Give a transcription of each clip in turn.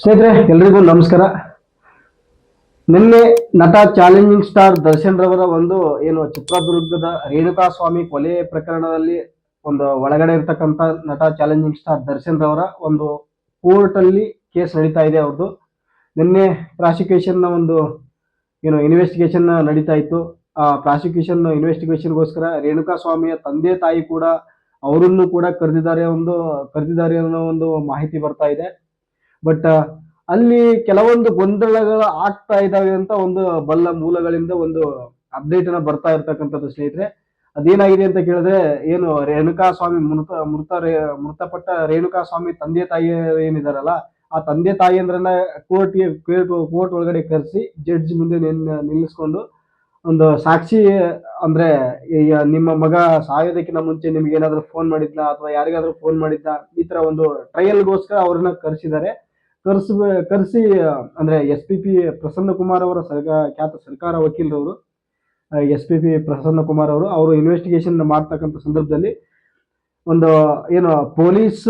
ಸ್ನೇಹಿತರೆ, ಎಲ್ರಿಗೂ ನಮಸ್ಕಾರ. ನಿನ್ನೆ ನಟ ಚಾಲೆಂಜಿಂಗ್ ಸ್ಟಾರ್ ದರ್ಶನ್ ರವರ ಒಂದು ಏನು ಚಿತ್ರದುರ್ಗದ ರೇಣುಕಾ ಸ್ವಾಮಿ ಕೊಲೆ ಪ್ರಕರಣದಲ್ಲಿ ಒಂದು ಒಳಗಡೆ ಇರ್ತಕ್ಕಂಥ ನಟ ಚಾಲೆಂಜಿಂಗ್ ಸ್ಟಾರ್ ದರ್ಶನ್ ರವರ ಒಂದು ಕೋರ್ಟ್ ಅಲ್ಲಿ ಕೇಸ್ ನಡೀತಾ ಇದೆ ಅವ್ರದ್ದು. ನಿನ್ನೆ ಪ್ರಾಸಿಕ್ಯೂಷನ್ ಒಂದು ಏನು ಇನ್ವೆಸ್ಟಿಗೇಷನ್ ನಡೀತಾ ಇತ್ತು. ಆ ಪ್ರಾಸಿಕ್ಯೂಷನ್ ಇನ್ವೆಸ್ಟಿಗೇಷನ್ಗೋಸ್ಕರ ರೇಣುಕಾ ಸ್ವಾಮಿಯ ತಂದೆ ತಾಯಿ ಕೂಡ ಅವರನ್ನು ಕೂಡ ಕರೆದಿದ್ದಾರೆ ಒಂದು, ಕರೆದಿದ್ದಾರೆ ಅನ್ನೋ ಒಂದು ಮಾಹಿತಿ ಬರ್ತಾ ಇದೆ. ಬಟ್ ಅಲ್ಲಿ ಕೆಲವೊಂದು ಗೊಂದಲಗಳು ಆಗ್ತಾ ಇದ್ದಾವೆ ಅಂತ ಒಂದು ಬಲ್ಲ ಮೂಲಗಳಿಂದ ಒಂದು ಅಪ್ಡೇಟ್ ಅನ್ನ ಬರ್ತಾ ಇರ್ತಕ್ಕಂಥದ್ದು ಸ್ನೇಹಿತರೆ. ಅದೇನಾಗಿದೆ ಅಂತ ಕೇಳಿದ್ರೆ, ಏನು ರೇಣುಕಾ ಸ್ವಾಮಿ ಮೃತ ಮೃತ ಮೃತಪಟ್ಟ ರೇಣುಕಾ ಸ್ವಾಮಿ ತಂದೆ ತಾಯಿ ಏನಿದಾರಲ್ಲ, ಆ ತಂದೆ ತಾಯಿಯಂದ್ರನ್ನ ಕೋರ್ಟ್ಗೆ, ಕೋರ್ಟ್ ಒಳಗಡೆ ಕರೆಸಿ, ಜಡ್ಜ್ ಮುಂದೆ ನಿಲ್ಲಿಸ್ಕೊಂಡು ಒಂದು ಸಾಕ್ಷಿ, ಅಂದ್ರೆ ಈಗ ನಿಮ್ಮ ಮಗ ಸಾಯೋದಕ್ಕಿಂತ ಮುಂಚೆ ನಿಮ್ಗೆ ಏನಾದ್ರು ಫೋನ್ ಮಾಡಿದ್ನ ಅಥವಾ ಯಾರಿಗಾದ್ರೂ ಫೋನ್ ಮಾಡಿದ್ನ, ಈ ತರ ಒಂದು ಟ್ರಯಲ್ಗೋಸ್ಕರ ಅವ್ರನ್ನ ಕರೆಸಿದ್ದಾರೆ. ಕರ್ಸ್ ಕರೆಸಿ, ಅಂದ್ರೆ S P P Prasanna Kumar ಅವರ ಸರ್ಕಾರ ಖ್ಯಾತ ಸರ್ಕಾರ ವಕೀಲರವರು S P P Prasanna Kumar ಅವರು ಅವರು ಇನ್ವೆಸ್ಟಿಗೇಷನ್ ಮಾಡ್ತಕ್ಕಂಥ ಸಂದರ್ಭದಲ್ಲಿ ಒಂದು, ಏನು, ಪೊಲೀಸ್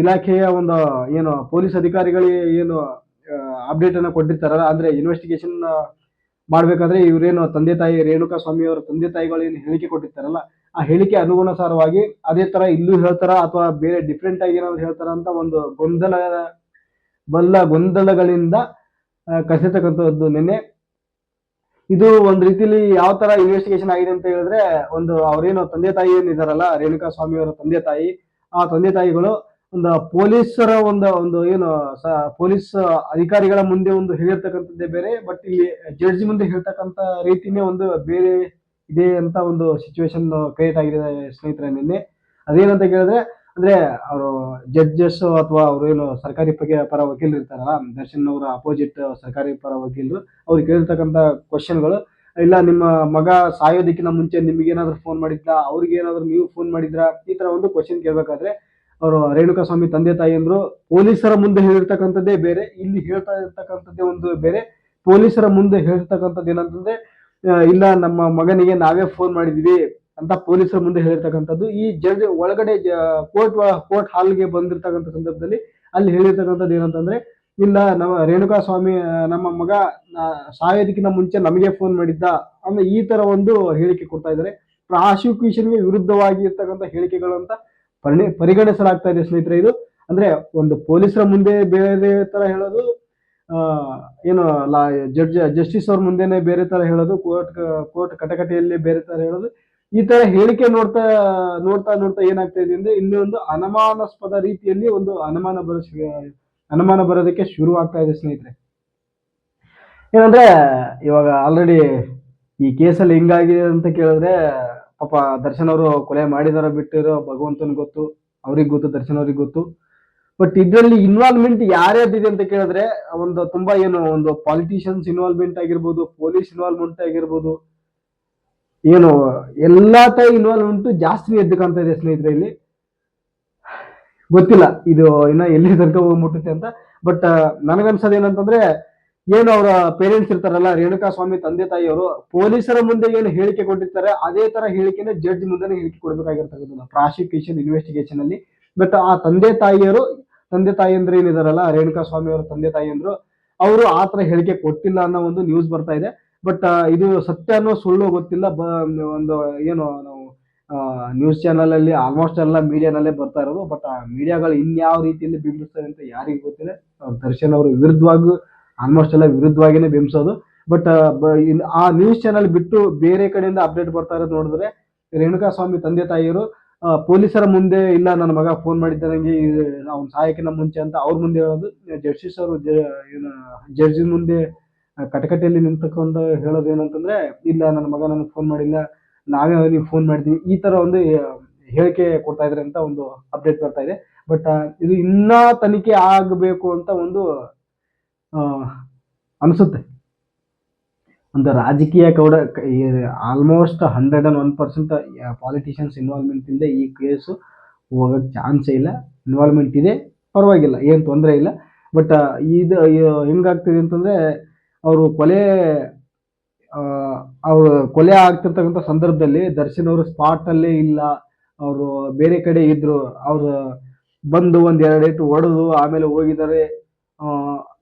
ಇಲಾಖೆಯ ಒಂದು, ಏನು, ಪೊಲೀಸ್ ಅಧಿಕಾರಿಗಳಿಗೆ ಏನು ಅಪ್ಡೇಟ್ ಅನ್ನ ಕೊಟ್ಟಿರ್ತಾರಲ್ಲ, ಅಂದ್ರೆ ಇನ್ವೆಸ್ಟಿಗೇಷನ್ ಮಾಡ್ಬೇಕಾದ್ರೆ ಇವರೇನು ತಂದೆ ತಾಯಿ ರೇಣುಕಾ ಸ್ವಾಮಿ ಅವರ ತಂದೆ ತಾಯಿಗಳು ಏನು ಹೇಳಿಕೆ ಕೊಟ್ಟಿರ್ತಾರಲ್ಲ, ಆ ಹೇಳಿಕೆ ಅನುಗುಣಸಾರವಾಗಿ ಅದೇ ತರ ಇಲ್ಲೂ ಹೇಳ್ತಾರ ಅಥವಾ ಬೇರೆ ಡಿಫ್ರೆಂಟ್ ಆಗಿ ಏನಾದ್ರು ಹೇಳ್ತಾರ ಅಂತ ಒಂದು ಗೊಂದಲ ಬಲ್ಲ ಗೊಂದಲಗಳಿಂದ ಕಸಿತಕ್ಕಂಥದ್ದು ನಿನ್ನೆ. ಇದು ಒಂದು ರೀತಿಲಿ ಯಾವ ತರ ಇನ್ವೆಸ್ಟಿಗೇಷನ್ ಆಗಿದೆ ಅಂತ ಹೇಳಿದ್ರೆ, ಒಂದು ಅವರೇನು ತಂದೆ ತಾಯಿ ಏನಿದಾರಲ್ಲ, ರೇಣುಕಾ ಸ್ವಾಮಿ ಅವರ ತಂದೆ ತಾಯಿ, ಆ ತಂದೆ ತಾಯಿಗಳು ಒಂದು ಪೊಲೀಸರ ಒಂದು ಒಂದು ಏನು ಪೊಲೀಸ್ ಅಧಿಕಾರಿಗಳ ಮುಂದೆ ಒಂದು ಹೇಳಿರ್ತಕ್ಕಂಥದ್ದೇ ಬೇರೆ, ಬಟ್ ಇಲ್ಲಿ ಜಡ್ಜ್ ಮುಂದೆ ಹೇಳ್ತಕ್ಕಂಥ ರೀತಿನೇ ಒಂದು ಬೇರೆ ಇದೆ ಅಂತ ಒಂದು ಸಿಚುವೇಶನ್ ಕ್ರಿಯೇಟ್ ಆಗಿದೆ ಸ್ನೇಹಿತರೆ ನಿನ್ನೆ. ಅದೇನಂತ ಕೇಳಿದ್ರೆ ಅಂದ್ರೆ ಅವರು ಜಡ್ಜಸ್ ಅಥವಾ ಅವರು ಏನು ಸರ್ಕಾರಿ ಪರ ವಕೀಲರು ಇರ್ತಾರಲ್ಲ, ದರ್ಶನ್ ಅವರ ಅಪೋಸಿಟ್ ಸರ್ಕಾರಿ ಪರ ವಕೀಲರು ಅವ್ರಿಗೆ ಕೇಳಿರ್ತಕ್ಕಂಥ ಕ್ವಶನ್ಗಳು ಇಲ್ಲ ನಿಮ್ಮ ಮಗ ಸಾಯೋದಕ್ಕಿಂತ ಮುಂಚೆ ನಿಮ್ಗೆ ಏನಾದ್ರು ಫೋನ್ ಮಾಡಿದ್ರಾ ಅವ್ರಿಗೆ ಏನಾದ್ರು ನೀವು ಫೋನ್ ಮಾಡಿದ್ರಾ, ಈ ತರ ಒಂದು ಕ್ವಶನ್ ಕೇಳ್ಬೇಕಾದ್ರೆ ಅವರು ರೇಣುಕಾ ಸ್ವಾಮಿ ತಂದೆ ತಾಯಿಯಂದ್ರು ಪೊಲೀಸರ ಮುಂದೆ ಹೇಳಿರ್ತಕ್ಕಂಥದ್ದೇ ಬೇರೆ, ಇಲ್ಲಿ ಹೇಳ್ತಾ ಇರ್ತಕ್ಕಂಥದ್ದೇ ಒಂದು ಬೇರೆ, ಪೊಲೀಸರ ಮುಂದೆ ಹೇಳ್ತಕ್ಕಂಥದ್ದು ಏನಂತಂದ್ರೆ ಇಲ್ಲ ನಮ್ಮ ಮಗನಿಗೆ ನಾವೇ ಫೋನ್ ಮಾಡಿದ್ವಿ ಅಂತ ಪೊಲೀಸರ ಮುಂದೆ ಹೇಳಿರ್ತಕ್ಕಂಥದ್ದು. ಈ ಜಡ್ಜ್ ಒಳಗಡೆ ಕೋರ್ಟ್ ಕೋರ್ಟ್ ಹಾಲ್ಗೆ ಬಂದಿರ್ತಕ್ಕಂಥ ಸಂದರ್ಭದಲ್ಲಿ ಅಲ್ಲಿ ಹೇಳಿರ್ತಕ್ಕಂಥದ್ದು ಏನಂತಂದ್ರೆ, ಇಲ್ಲ, ನಮ್ಮ ರೇಣುಕಾ ಸ್ವಾಮಿ ನಮ್ಮ ಮಗ ಸಾಯೋದಕ್ಕಿಂತ ಮುಂಚೆ ನಮಗೆ ಫೋನ್ ಮಾಡಿದ್ದ ಅಂದ್ರೆ ಈ ತರ ಒಂದು ಹೇಳಿಕೆ ಕೊಡ್ತಾ ಇದ್ದಾರೆ. ಪ್ರಾಸಿಕ್ಯೂಷನ್ಗೆ ವಿರುದ್ಧವಾಗಿ ಇರ್ತಕ್ಕಂಥ ಹೇಳಿಕೆಗಳು ಅಂತ ಪರಿಣಿ, ಪರಿಗಣಿಸಲಾಗ್ತಾ ಇದೆ ಸ್ನೇಹಿತರೆ ಇದು. ಅಂದ್ರೆ ಒಂದು ಪೊಲೀಸರ ಮುಂದೆ ಬೇರೆ ತರ ಹೇಳೋದು ಏನು ಲಾ ಜಡ್ಜ್, ಜಸ್ಟಿಸ್ ಅವ್ರ ಮುಂದೆನೆ ಬೇರೆ ತರ ಹೇಳೋದು, ಕೋರ್ಟ್ ಕೋರ್ಟ್ ಕಟಕಟೆಯಲ್ಲಿ ಬೇರೆ ತರ ಹೇಳೋದು. ಈ ತರ ಹೇಳಿಕೆ ನೋಡ್ತಾ ನೋಡ್ತಾ ನೋಡ್ತಾ ಏನಾಗ್ತಾ ಇದೆ ಅಂದ್ರೆ ಒಂದು ಅನುಮಾನಾಸ್ಪದ ರೀತಿಯಲ್ಲಿ ಒಂದು ಅನುಮಾನ ಬರ ಅನುಮಾನ ಬರೋದಕ್ಕೆ ಶುರು ಆಗ್ತಾ ಇದೆ ಸ್ನೇಹಿತರೆ. ಏನಂದ್ರೆ, ಇವಾಗ ಆಲ್ರೆಡಿ ಈ ಕೇಸಲ್ಲಿ ಹಿಂಗಾಗಿದೆ ಅಂತ ಕೇಳಿದ್ರೆ, ಪಾಪ ದರ್ಶನ್ ಅವರು ಕೊಲೆ ಮಾಡಿದಾರ ಬಿಟ್ಟಿರೋ ಭಗವಂತನ ಗೊತ್ತು, ಅವ್ರಿಗೆ ಗೊತ್ತು, ದರ್ಶನ್ ಅವ್ರಿಗೆ ಗೊತ್ತು. ಬಟ್ ಇದರಲ್ಲಿ ಇನ್ವಾಲ್ವ್ಮೆಂಟ್ ಯಾರ್ಯಾರಿದೆ ಅಂತ ಕೇಳಿದ್ರೆ, ಒಂದು ತುಂಬಾ ಏನು ಒಂದು ಪಾಲಿಟಿಷಿಯನ್ಸ್ ಇನ್ವಾಲ್ವ್ಮೆಂಟ್ ಆಗಿರ್ಬೋದು ಪೊಲೀಸ್ ಇನ್ವಾಲ್ವ್ಮೆಂಟ್ ಆಗಿರ್ಬೋದು ಏನು, ಎಲ್ಲ ತಾಯಿ ಇನ್ವಾಲ್ವ್ ಉಂಟು ಜಾಸ್ತಿ ಎದ್ದು ಕಾಣ್ತಾ ಇದೆ ಸ್ನೇಹಿತರೆ ಇಲ್ಲಿ. ಗೊತ್ತಿಲ್ಲ, ಇದು ಇನ್ನ ಎಲ್ಲಿ ತನಕ ಮುಟ್ಟುತ್ತೆ ಅಂತ. ಬಟ್ ನನಗನ್ಸೋದು ಏನಂತಂದ್ರೆ, ಏನು ಅವರ ಪೇರೆಂಟ್ಸ್ ಇರ್ತಾರಲ್ಲ ರೇಣುಕಾ ಸ್ವಾಮಿ ತಂದೆ ತಾಯಿಯವರು, ಪೊಲೀಸರ ಮುಂದೆ ಏನು ಹೇಳಿಕೆ ಕೊಟ್ಟಿರ್ತಾರೆ, ಅದೇ ತರ ಹೇಳಿಕೆನ ಜಡ್ಜ್ ಮುಂದೆ ಹೇಳಿಕೆ ಕೊಡ್ಬೇಕಾಗಿರ್ತಕ್ಕಂಥದ್ದು ಪ್ರಾಸಿಕ್ಯೂಷನ್ ಇನ್ವೆಸ್ಟಿಗೇಷನ್ ಅಲ್ಲಿ. ಬಟ್ ಆ ತಂದೆ ತಾಯಿಯರು ತಂದೆ ತಾಯಿ ಅಂದ್ರೆ ಏನಿದಾರಲ್ಲ ರೇಣುಕಾ ಸ್ವಾಮಿ ಅವರ ತಂದೆ ತಾಯಿ ಅಂದ್ರು, ಅವರು ಆ ತರ ಹೇಳಿಕೆ ಕೊಟ್ಟಿಲ್ಲ ಅನ್ನೋ ಒಂದು ನ್ಯೂಸ್ ಬರ್ತಾ ಇದೆ. ಬಟ್ ಇದು ಸತ್ಯ ಅನ್ನೋ ಸುಳ್ಳು ಗೊತ್ತಿಲ್ಲ. ಬ- ಒಂದು, ಏನು, ನಾವು ನ್ಯೂಸ್ ಚಾನಲಲ್ಲಿ ಆಲ್ಮೋಸ್ಟ್ ಎಲ್ಲ ಮೀಡಿಯಾನಲ್ಲೇ ಬರ್ತಾ ಇರೋದು. ಬಟ್, ಆ ಮೀಡಿಯಾಗಳು ಇನ್ಯಾವ ರೀತಿಯಲ್ಲಿ ಬಿಂಬಿಸ್ತಾರೆ ಅಂತ ಯಾರಿಗೂ ಗೊತ್ತಿಲ್ಲ. ದರ್ಶನ್ ಅವರು ವಿರುದ್ಧವಾಗಿ ಆಲ್ಮೋಸ್ಟ್ ಎಲ್ಲ ವಿರುದ್ಧವಾಗಿನೇ ಬಿಂಬಿಸೋದು. ಬಟ್, ಆ ನ್ಯೂಸ್ ಚಾನಲ್ ಬಿಟ್ಟು ಬೇರೆ ಕಡೆಯಿಂದ ಅಪ್ಡೇಟ್ ಬರ್ತಾ ಇರೋದು ನೋಡಿದ್ರೆ ರೇಣುಕಾ ಸ್ವಾಮಿ ತಂದೆ ತಾಯಿಯರು ಪೊಲೀಸರ ಮುಂದೆ ಇಲ್ಲ, ನನ್ನ ಮಗ ಫೋನ್ ಮಾಡಿದ್ದ ನನಗೆ ಅವ್ನ ಸಹಾಯಕಿನ ಮುಂಚೆ ಅಂತ ಅವ್ರ ಮುಂದೆ ಹೇಳೋದು. ಜಡ್ಜಿಸ್ ಅವರು ಜಡ್ಜಿನ ಮುಂದೆ ಕಟಕಟೆಯಲ್ಲಿ ನಿಂತಕೊಂಡು ಹೇಳೋದು ಏನಂತಂದ್ರೆ, ಇಲ್ಲ, ನನ್ನ ಮಗ ನನಗೆ ಫೋನ್ ಮಾಡಿಲ್ಲ, ನಾವೇ ಅವನಿಗೆ ಫೋನ್ ಮಾಡಿದ್ವಿ ಈ ತರ ಒಂದು ಹೇಳಿಕೆ ಕೊಡ್ತಾ ಇದ್ರೆ ಅಂತ ಒಂದು ಅಪ್ಡೇಟ್ ಬರ್ತಾ ಇದೆ. ಬಟ್ ಇದು ಇನ್ನ ತನಿಖೆ ಆಗಬೇಕು ಅಂತ ಒಂದು ಅನಿಸುತ್ತೆ. ಒಂದು ರಾಜಕೀಯ ಕೌಡ almost hundred and one percent politicians involvement ಇಲ್ಲದೆ ಈ ಕೇಸು ಹೋಗೋಕ್ಕೆ ಚಾನ್ಸೇ ಇಲ್ಲ. ಇನ್ವಾಲ್ವ್ಮೆಂಟ್ ಇದೆ. ಪರವಾಗಿಲ್ಲ. ಏನು ತೊಂದರೆ ಇಲ್ಲ. ಬಟ್ ಇದು ಹೆಂಗಾಗ್ತಿದೆ ಅಂತಂದ್ರೆ ಅವರು ಕೊಲೆ ಅವರು ಕೊಲೆ ಆಗ್ತಿರ್ತಕ್ಕಂಥ ಸಂದರ್ಭದಲ್ಲಿ ದರ್ಶನ್ ಅವರು ಸ್ಪಾಟ್ ಅಲ್ಲೇ ಇಲ್ಲ. ಅವರು ಬೇರೆ ಕಡೆ ಇದ್ರು. ಅವರು ಬಂದು ಒಂದು ಎರಡು ಏಟು ಹೊಡೆದು ಆಮೇಲೆ ಹೋಗಿದ್ದಾರೆ.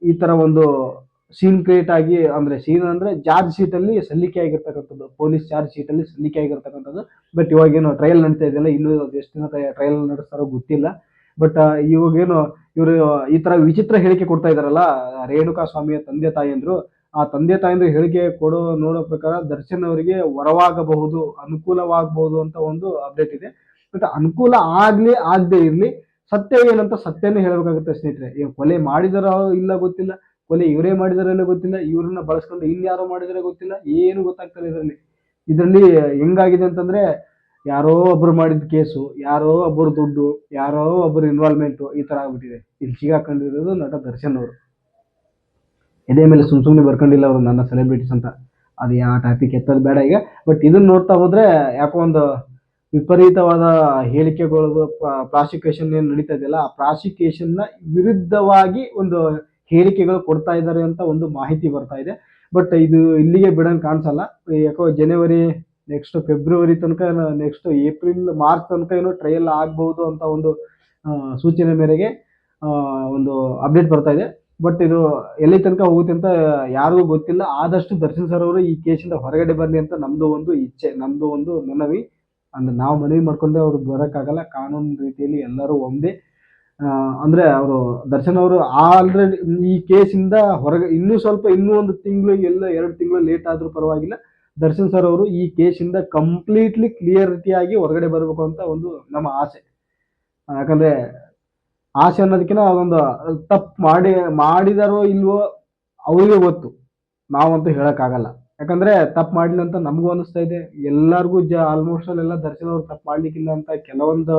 ಈ ಥರ ಒಂದು ಸೀನ್ ಕ್ರಿಯೇಟ್ ಆಗಿ ಅಂದ್ರೆ ಸೀನ್ ಅಂದ್ರೆ ಚಾರ್ಜ್ ಶೀಟ್ ಅಲ್ಲಿ ಸಲ್ಲಿಕೆ ಆಗಿರ್ತಕ್ಕಂಥದ್ದು. ಪೊಲೀಸ್ ಚಾರ್ಜ್ ಶೀಟ್ ಅಲ್ಲಿ ಸಲ್ಲಿಕೆ ಆಗಿರ್ತಕ್ಕಂಥದ್ದು. ಬಟ್ ಇವಾಗೇನು ಟ್ರಯಲ್ ನಡೀತಾ ಇದೆಯಲ್ಲ ಇನ್ನೂ ಎಷ್ಟು ದಿನ ಟ್ರಯಲ್ ನಡೆಸ್ತಾರೋ ಗೊತ್ತಿಲ್ಲ. ಬಟ್ ಇವಾಗೇನು ಇವರು ಈ ತರ ವಿಚಿತ್ರ ಹೇಳಿಕೆ ಕೊಡ್ತಾ ಇದಾರಲ್ಲ, ರೇಣುಕಾ ಸ್ವಾಮಿಯ ತಂದೆ ತಾಯಿಯಂದ್ರು ಆ ತಂದೆ ತಾಯಂದ್ರು ಹೇಳಿಕೆ ಕೊಡೋ ನೋಡೋ ಪ್ರಕಾರ ದರ್ಶನ್ ಅವರಿಗೆ ವರವಾಗಬಹುದು, ಅನುಕೂಲವಾಗಬಹುದು ಅಂತ ಒಂದು ಅಪ್ಡೇಟ್ ಇದೆ. ಬಟ್ ಅನುಕೂಲ ಆಗ್ಲಿ ಆಗದೆ ಇರ್ಲಿ, ಸತ್ಯ ಏನಂತ ಸತ್ಯನೇ ಹೇಳಬೇಕಾಗುತ್ತೆ ಸ್ನೇಹಿತರೆ. ಈಗ ಕೊಲೆ ಮಾಡಿದಾರೋ ಇಲ್ಲ ಗೊತ್ತಿಲ್ಲ, ಕೊಲೆ ಇವರೇ ಮಾಡಿದಾರೋ ಇಲ್ಲ ಗೊತ್ತಿಲ್ಲ, ಇವ್ರನ್ನ ಬಳಸ್ಕೊಂಡು ಇನ್ಯಾರೋ ಮಾಡಿದಾರೋ ಗೊತ್ತಿಲ್ಲ, ಏನು ಗೊತ್ತಾಗ್ತಾ ಇದರಲ್ಲಿ. ಇದರಲ್ಲಿ ಹೆಂಗಾಗಿದೆ ಅಂತಂದ್ರೆ ಯಾರೋ ಒಬ್ರು ಮಾಡಿದ ಕೇಸು, ಯಾರೋ ಒಬ್ಬರು ದುಡ್ಡು, ಯಾರೋ ಒಬ್ಬರು ಇನ್ವಾಲ್ವ್ಮೆಂಟ್ ಈ ತರ ಆಗ್ಬಿಟ್ಟಿದೆ. ಇಲ್ಲಿ ಸಿಗಾಕೊಂಡಿರೋದು ನಟ ದರ್ಶನ್ ಅವರು. ಎದೆ ಮೇಲೆ ಸುಮ್ ಸುಮ್ಮನೆ ಬರ್ಕೊಂಡಿಲ್ಲ ಅವರು ನನ್ನ ಸೆಲೆಬ್ರಿಟೀಸ್ ಅಂತ. ಅದು ಯಾವ ಟಾಪಿಕ್ ಎತ್ತೋದು ಬೇಡ ಈಗ. ಬಟ್ ಇದನ್ನ ನೋಡ್ತಾ ಹೋದ್ರೆ ಯಾಕೋ ಒಂದು ವಿಪರೀತವಾದ ಹೇಳಿಕೆಗಳು ಪ್ರಾಸಿಕ್ಯೂಷನ್ ಏನು ನಡೀತಾ ಇದೆಯಲ್ಲ ಆ ಪ್ರಾಸಿಕ್ಯೂಷನ್ನ ವಿರುದ್ಧವಾಗಿ ಒಂದು ಹೇಳಿಕೆಗಳು ಕೊಡ್ತಾ ಇದ್ದಾರೆ ಅಂತ ಒಂದು ಮಾಹಿತಿ ಬರ್ತಾ ಇದೆ. ಬಟ್ ಇದು ಇಲ್ಲಿಗೆ ಬಿಡಂಗ್ ಕಾಣಿಸಲ್ಲ. ಯಾಕೋ ಜನವರಿ ನೆಕ್ಸ್ಟ್ ಫೆಬ್ರವರಿ ತನಕ ನೆಕ್ಸ್ಟ್ ಏಪ್ರಿಲ್ ಮಾರ್ಚ್ ತನಕ ಏನೋ ಟ್ರಯಲ್ ಆಗ್ಬಹುದು ಅಂತ ಒಂದು ಸೂಚನೆ ಮೇರೆಗೆ ಒಂದು ಅಪ್ಡೇಟ್ ಬರ್ತಾ ಇದೆ. ಬಟ್ ಇದು ಎಲ್ಲಿ ತನಕ ಹೋಗುತ್ತೆ ಅಂತ ಯಾರಿಗೂ ಗೊತ್ತಿಲ್ಲ. ಆದಷ್ಟು ದರ್ಶನ್ ಸರ್ ಅವರು ಈ ಕೇಸಿಂದ ಹೊರಗಡೆ ಬರಲಿ ಅಂತ ನಮ್ದು ಒಂದು ಇಚ್ಛೆ, ನಮ್ದು ಒಂದು ಮನವಿ. ಅಂದ್ರೆ ನಾವು ಮನವಿ ಮಾಡ್ಕೊಂಡ್ರೆ ಅವ್ರು ಬರೋಕ್ಕಾಗಲ್ಲ. ಕಾನೂನು ರೀತಿಯಲ್ಲಿ ಎಲ್ಲರೂ ಒಂದೇ. ಅಂದ್ರೆ ಅವರು ದರ್ಶನ್ ಅವರು ಆಲ್ರೆಡಿ ಈ ಕೇಸಿಂದ ಹೊರಗೆ ಇನ್ನೂ ಸ್ವಲ್ಪ ಇನ್ನೂ ಒಂದು ತಿಂಗಳು ಎಲ್ಲ ಎರಡು ತಿಂಗಳು ಲೇಟ್ ಆದ್ರೂ ಪರವಾಗಿಲ್ಲ. ದರ್ಶನ್ ಸರ್ ಅವರು ಈ ಕೇಸಿಂದ ಕಂಪ್ಲೀಟ್ಲಿ ಕ್ಲಿಯರಿಟಿಯಾಗಿ ಹೊರಗಡೆ ಬರಬೇಕು ಅಂತ ಒಂದು ನಮ್ಮ ಆಸೆ. ಯಾಕಂದ್ರೆ ಆಸೆ ಅನ್ನೋದಕ್ಕಿಂತ ಅದೊಂದು ತಪ್ಪು ಮಾಡಿ, ಮಾಡಿದಾರೋ ಇಲ್ವೋ ಅವರಿಗೆ ಗೊತ್ತು. ನಾವಂತೂ ಹೇಳೋಕ್ಕಾಗಲ್ಲ. ಯಾಕಂದ್ರೆ ತಪ್ಪು ಮಾಡಲಿಲ್ಲ ಅಂತ ನಮಗೂ ಅನಿಸ್ತಾ ಇದೆ. ಎಲ್ಲರಿಗೂ ಜ ಆಲ್ಮೋಸ್ಟ್ ಎಲ್ಲ ದರ್ಶನ್ ಅವ್ರು ತಪ್ಪು ಮಾಡ್ಲಿಕ್ಕಿಲ್ಲ ಅಂತ ಕೆಲವೊಂದು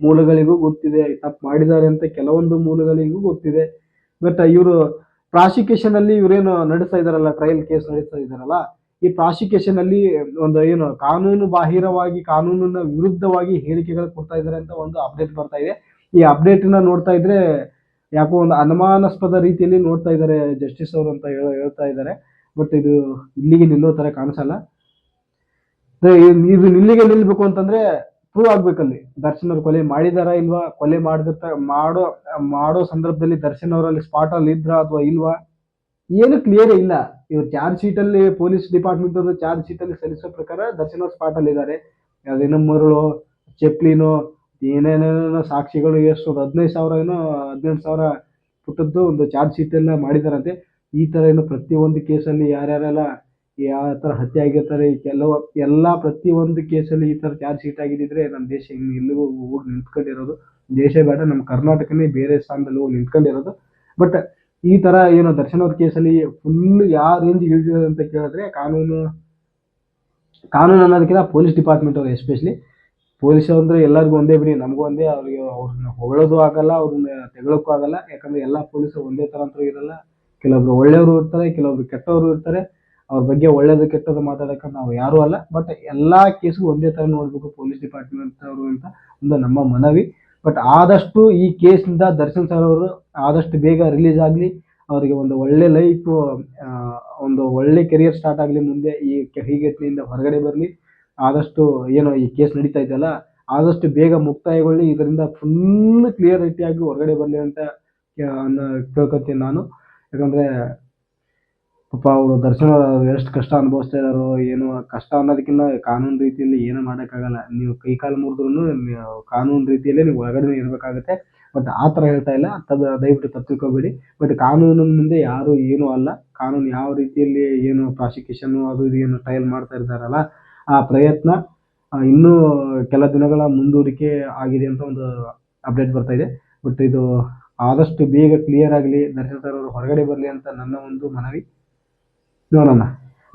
ಮೂಲಗಳಿಗೂ ಗೊತ್ತಿದೆ. ತಪ್ಪು ಮಾಡಿದ್ದಾರೆ ಅಂತ ಕೆಲವೊಂದು ಮೂಲಗಳಿಗೂ ಗೊತ್ತಿದೆ. ಬಟ್ ಇವರು ಪ್ರಾಸಿಕ್ಯೂಷನ್ ಅಲ್ಲಿ ಇವರೇನು ನಡೆಸ್ತಾ ಇದಾರಲ್ಲ ಟ್ರಯಲ್ ಕೇಸ್ ನಡೆಸ್ತಾ ಇದಾರಲ್ಲ ಈ ಪ್ರಾಸಿಕ್ಯೂಷನ್ ಅಲ್ಲಿ ಒಂದು ಏನು ಕಾನೂನು ಬಾಹಿರವಾಗಿ, ಕಾನೂನಿನ ವಿರುದ್ಧವಾಗಿ ಹೇಳಿಕೆಗಳು ಕೊಡ್ತಾ ಇದ್ದಾರೆ ಅಂತ ಒಂದು ಅಪ್ಡೇಟ್ ಬರ್ತಾ ಇದೆ. ಈ ಅಪ್ಡೇಟ್ನ ನೋಡ್ತಾ ಇದ್ರೆ ಯಾಕೋ ಒಂದು ಅನುಮಾನಾಸ್ಪದ ರೀತಿಯಲ್ಲಿ ನೋಡ್ತಾ ಇದ್ದಾರೆ ಜಸ್ಟಿಸ್ ಅವರು ಅಂತ ಹೇಳ- ಹೇಳ್ತಾ ಇದ್ದಾರೆ. ಬಟ್ ಇದು ಇಲ್ಲಿಗೆ ನಿಲ್ಲೋ ತರ ಕಾಣಿಸಲ್ಲ. ಇದು ಇಲ್ಲಿಗೆ ನಿಲ್ಬೇಕು ಅಂತಂದ್ರೆ ಪ್ರೂವ್ ಆಗ್ಬೇಕಲ್ಲಿ. ದರ್ಶನ್ ಅವ್ರು ಕೊಲೆ ಮಾಡಿದಾರಾ ಇಲ್ವಾ? ಕೊಲೆ ಮಾಡಿದ ಮಾಡೋ ಮಾಡೋ ಸಂದರ್ಭದಲ್ಲಿ ದರ್ಶನ್ ಅವರಲ್ಲಿ ಸ್ಪಾಟ್ ಅಲ್ಲಿ ಇದ್ರ ಅಥವಾ ಇಲ್ವಾ? ಏನು ಕ್ಲಿಯರ್ ಇಲ್ಲ. ಇವ್ರು ಚಾರ್ಜ್ ಶೀಟ್ ಅಲ್ಲಿ ಪೊಲೀಸ್ ಡಿಪಾರ್ಟ್ಮೆಂಟ್ ಅವರು ಚಾರ್ಜ್ ಶೀಟ್ ಅಲ್ಲಿ ಸಲ್ಲಿಸೋ ಪ್ರಕಾರ ದರ್ಶನ ಸ್ಪಾಟ್ ಅಲ್ಲಿ ಇದ್ದಾರೆ ಯಾವ್ದೇನೋ ಮರಳು ಚಪ್ಲಿನೋ ಏನೇನೇನೋ ಸಾಕ್ಷಿಗಳು ಎಷ್ಟು ಒಂದು ಹದಿನೈದು ಸಾವಿರ ಏನೋ ಹದಿನೆಂಟು ಸಾವಿರ ಪುಟ್ಟದ್ದು ಒಂದು ಚಾರ್ಜ್ ಶೀಟ್ ಎಲ್ಲ ಮಾಡಿದಾರಂತೆ. ಈ ತರ ಏನು ಪ್ರತಿಯೊಂದು ಕೇಸಲ್ಲಿ ಯಾರ್ಯಾರೆಲ್ಲ ಯಾವ ಥರ ಹತ್ಯೆ ಆಗಿರ್ತಾರೆ ಕೆಲವು ಎಲ್ಲ ಪ್ರತಿಯೊಂದು ಕೇಸಲ್ಲಿ ಈ ಥರ ಚಾರ್ಜ್ ಶೀಟ್ ಆಗಿದ್ದಿದ್ರೆ ನಮ್ಮ ದೇಶ ಇನ್ನು ಎಲ್ಲಿಗೂ ಹೋಗಿ ನಿಂತ್ಕೊಂಡಿರೋದು. ದೇಶ ಬೇಡ ನಮ್ಮ ಕರ್ನಾಟಕನೇ ಬೇರೆ ಸ್ಥಾನದಲ್ಲಿ ಹೋಗಿ ನಿಂತ್ಕೊಂಡಿರೋದು. ಬಟ್ ಈ ತರ ಏನು ದರ್ಶನ್ ಅವ್ರ ಕೇಸಲ್ಲಿ ಫುಲ್ ಯಾವ ರೇಂಜ್ ಇಳಿದಿದೆ ಅಂತ ಕೇಳಿದ್ರೆ ಕಾನೂನು ಕಾನೂನು ಅನ್ನೋದಕ್ಕಿಂತ ಪೊಲೀಸ್ ಡಿಪಾರ್ಟ್ಮೆಂಟ್ ಅವರು ಎಸ್ಪೆಷಲಿ ಪೊಲೀಸ್ ಅಂದ್ರೆ ಎಲ್ಲರಿಗೂ ಒಂದೇ ಬಿಡಿ, ನಮಗೂ ಒಂದೇ, ಅವ್ರಿಗೆ ಅವ್ರನ್ನ ಹೊಗಳೋದು ಆಗಲ್ಲ, ಅವ್ರನ್ನ ತೆಗಳಕ್ಕೂ ಆಗಲ್ಲ. ಯಾಕಂದ್ರೆ ಎಲ್ಲ ಪೊಲೀಸರು ಒಂದೇ ತರ ಅಂತೂ ಇರಲ್ಲ. ಕೆಲವೊಬ್ರು ಒಳ್ಳೆಯವರು ಇರ್ತಾರೆ, ಕೆಲವೊಬ್ರು ಕೆಟ್ಟವರು ಇರ್ತಾರೆ. ಅವ್ರ ಬಗ್ಗೆ ಒಳ್ಳೇದು, ಕೆಟ್ಟದ್ದು ಮಾತಾಡಕ್ಕೆ ನಾವು ಯಾರೂ ಅಲ್ಲ. ಬಟ್ ಎಲ್ಲಾ ಕೇಸು ಒಂದೇ ತರ ನೋಡ್ಬೇಕು ಪೊಲೀಸ್ ಡಿಪಾರ್ಟ್ಮೆಂಟ್ ಅವರು ಅಂತ ಒಂದು ನಮ್ಮ ಮನವಿ. ಬಟ್ ಆದಷ್ಟು ಈ ಕೇಸಿಂದ ದರ್ಶನ್ ಸರ್ ಅವರು ಆದಷ್ಟು ಬೇಗ ರಿಲೀಸ್ ಆಗಲಿ, ಅವರಿಗೆ ಒಂದು ಒಳ್ಳೆ ಲೈಫ್ ಒಂದು ಒಳ್ಳೆ ಕೆರಿಯರ್ ಸ್ಟಾರ್ಟ್ ಆಗಲಿ ಮುಂದೆ ಈ ಹೀಗೆಟ್ನಿಂದ ಹೊರಗಡೆ ಬರಲಿ. ಆದಷ್ಟು ಏನು ಈ ಕೇಸ್ ನಡೀತಾ ಇದೆಯಲ್ಲ, ಆದಷ್ಟು ಬೇಗ ಮುಕ್ತಾಯಗೊಳ್ಳಿ. ಇದರಿಂದ ಫುಲ್ ಕ್ಲಿಯರಿಟಿಯಾಗಿ ಹೊರಗಡೆ ಬರಲಿ ಅಂತ ಕೇಳ್ಕೊತೀನಿ ನಾನು. ಯಾಕಂದ್ರೆ ಪಾಪ ಅವರು ದರ್ಶನ ಎಷ್ಟು ಕಷ್ಟ ಅನುಭವಿಸ್ತಾ ಇದ್ದಾರೋ ಏನು ಕಷ್ಟ ಅನ್ನೋದಕ್ಕಿಂತ ಕಾನೂನು ರೀತಿಯಲ್ಲಿ ಏನು ಮಾಡೋಕ್ಕಾಗಲ್ಲ. ನೀವು ಕೈ ಕಾಲು ಮುರಿದ್ರು ಕಾನೂನು ರೀತಿಯಲ್ಲಿ ನೀವು ಒಳಗಡೆ ಇರಬೇಕಾಗುತ್ತೆ. ಬಟ್ ಆ ಥರ ಹೇಳ್ತಾ ಇಲ್ಲ. ತದ ದಯವಿಟ್ಟು ತಪ್ಪಿಕೋಬೇಡಿ ಬಟ್ ಕಾನೂನಿನ ಮುಂದೆ ಯಾರು ಏನೂ ಅಲ್ಲ. ಕಾನೂನು ಯಾವ ರೀತಿಯಲ್ಲಿ ಏನು ಪ್ರಾಸಿಕ್ಯೂಷನ್ ಅದು ಇದು ಏನು ಟ್ರಯಲ್ ಮಾಡ್ತಾ ಇದ್ದಾರಲ್ಲ, ಆ ಪ್ರಯತ್ನ ಇನ್ನೂ ಕೆಲ ದಿನಗಳ ಮುಂದೂಡಿಕೆ ಆಗಿದೆ ಅಂತ ಒಂದು ಅಪ್ಡೇಟ್ ಬರ್ತಾ ಇದೆ. ಬಟ್ ಇದು ಆದಷ್ಟು ಬೇಗ ಕ್ಲಿಯರ್ ಆಗಲಿ, ದರ್ಶನ್ ಸರ್ ಅವರು ಹೊರಗಡೆ ಬರಲಿ ಅಂತ ನನ್ನ ಒಂದು ಮನವಿ. ನೋಡೋಣ.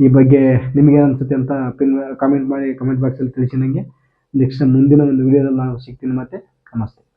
ಈ ಬಗ್ಗೆ ನಿಮಗೆ ಅನ್ಸುತ್ತೆ ಅಂತ ಪಿನ್ ಕಾಮೆಂಟ್ ಮಾಡಿ ಕಮೆಂಟ್ ಬಾಕ್ಸಲ್ಲಿ ತಿಳಿಸಿ ನನಗೆ ನೆಕ್ಸ್ಟ್ ಮುಂದಿನ ಒಂದು ವಿಡಿಯೋದಲ್ಲಿ ನಾವು ಸಿಗ್ತೀನಿ ಮತ್ತೆ. ನಮಸ್ತೆ.